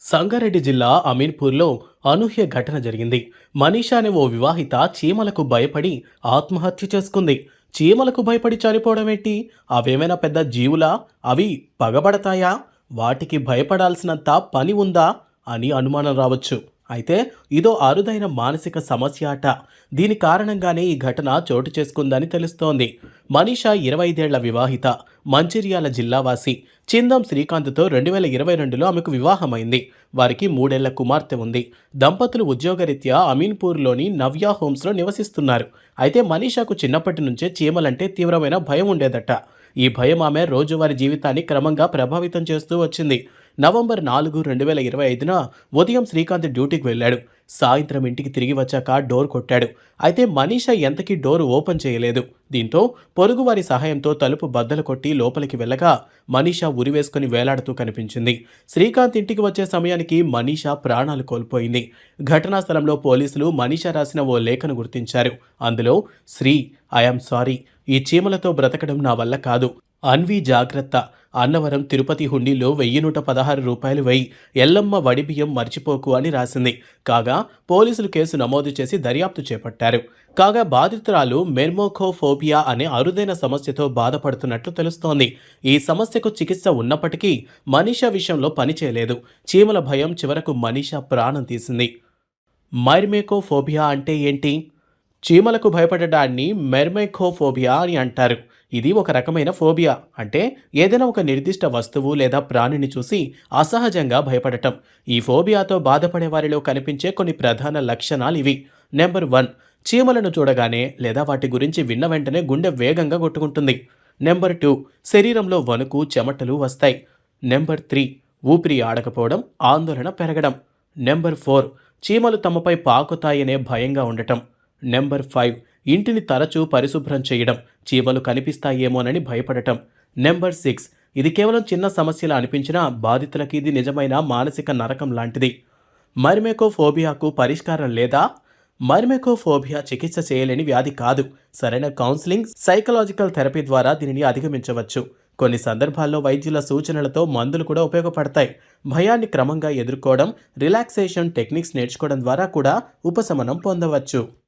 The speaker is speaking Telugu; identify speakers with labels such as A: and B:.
A: సంగారెడ్డి జిల్లా అమీన్పూర్లో అనూహ్య ఘటన జరిగింది. మనీషా అనే ఓ వివాహిత చీమలకు భయపడి ఆత్మహత్య చేసుకుంది. చీమలకు భయపడి చనిపోవడం ఏంటి? అవేమైనా పెద్ద జీవులా? అవి పగబడతాయా? వాటికి భయపడాల్సినంత పని ఉందా? అని అనుమానం రావచ్చు. అయితే ఇదో అరుదైన మానసిక సమస్య అట దీని కారణంగానే ఈ ఘటన చోటు చేసుకుందని తెలుస్తోంది. మనీషా ఇరవై ఐదేళ్ళ వివాహిత మంచిర్యాల జిల్లావాసి చిందం శ్రీకాంత్తో రెండు వేల ఇరవై రెండులో ఆమెకు వివాహమైంది. వారికి మూడేళ్ళ కుమార్తె ఉంది. దంపతులు ఉద్యోగరీత్యా అమీన్పూర్లోని నవ్యా హోమ్స్లో నివసిస్తున్నారు. అయితే మనీషాకు చిన్నప్పటి నుంచే చీమలంటే తీవ్రమైన భయం ఉండేదట. ఈ భయం ఆమె రోజువారీ జీవితాన్ని క్రమంగా ప్రభావితం చేస్తూ వచ్చింది. నవంబర్ నాలుగు రెండు వేల ఇరవై ఐదున ఉదయం శ్రీకాంత్ డ్యూటీకి వెళ్ళాడు. సాయంత్రం ఇంటికి తిరిగి వచ్చాక డోర్ కొట్టాడు. అయితే మనీష ఎంతకీ డోర్ ఓపెన్ చేయలేదు. దీంతో పొరుగువారి సహాయంతో తలుపు బద్దలు కొట్టి లోపలికి వెళ్ళగా మనీషా ఉరివేసుకుని వేలాడుతూ కనిపించింది. శ్రీకాంత్ ఇంటికి వచ్చే సమయానికి మనీష ప్రాణాలు కోల్పోయింది. ఘటనా స్థలంలో పోలీసులు మనీషా రాసిన ఓ లేఖను గుర్తించారు. అందులో శ్రీ ఐఎమ్ సారీ. ఈ చీమలతో బ్రతకడం నా వల్ల కాదు. అన్వి జాగ్రత్త. అన్నవరం తిరుపతి హుండీలో వెయ్యి నూట పదహారు రూపాయలు వెయ్యి ఎల్లమ్మ వడిబియ్యం మర్చిపోకు అని రాసింది. కాగా పోలీసులు కేసు నమోదు చేసి దర్యాప్తు చేపట్టారు. కాగా బాధితురాలు మెర్మోకోఫోబియా అనే అరుదైన సమస్యతో బాధపడుతున్నట్లు తెలుస్తోంది. ఈ సమస్యకు చికిత్స ఉన్నప్పటికీ మనీషా విషయంలో పనిచేయలేదు చీమల భయం చివరకు మనీషా ప్రాణం తీసింది. మైర్మేకోఫోబియా అంటే ఏంటి? చీమలకు భయపడడాన్ని మెర్మైకోఫోబియా అని అంటారు. ఇది ఒక రకమైన ఫోబియా. అంటే ఏదైనా ఒక నిర్దిష్ట వస్తువు లేదా ప్రాణిని చూసి అసహజంగా భయపడటం. ఈ ఫోబియాతో బాధపడే వారిలో కనిపించే కొన్ని ప్రధాన లక్షణాలు ఇవి. నెంబర్ వన్ చీమలను చూడగానే లేదా వాటి గురించి విన్న వెంటనే గుండె వేగంగా కొట్టుకుంటుంది. నెంబర్ టూ శరీరంలో వణుకు చెమటలు వస్తాయి. నెంబర్ త్రీ ఊపిరి ఆడకపోవడం ఆందోళన పెరగడం. నెంబర్ ఫోర్ చీమలు తమపై పాకుతాయనే భయంగా ఉండటం. నెంబర్ ఫైవ్ ఇంటిని తరచూ పరిశుభ్రం చేయడం చీమలు కనిపిస్తాయేమోనని భయపడటం. నెంబర్ సిక్స్ ఇది కేవలం చిన్న సమస్యలా అనిపించినా బాధితులకి ఇది నిజమైన మానసిక నరకం లాంటిది. మర్మెకోఫోబియాకు పరిష్కారం లేదా? మర్మెకోఫోబియా చికిత్స చేయలేని వ్యాధి కాదు. సరైన కౌన్సిలింగ్ సైకలాజికల్ థెరపీ ద్వారా దీనిని అధిగమించవచ్చు. కొన్ని సందర్భాల్లో వైద్యుల సూచనలతో మందులు కూడా ఉపయోగపడతాయి. భయాన్ని క్రమంగా ఎదుర్కోవడం రిలాక్సేషన్ టెక్నిక్స్ నేర్చుకోవడం ద్వారా కూడా ఉపశమనం పొందవచ్చు.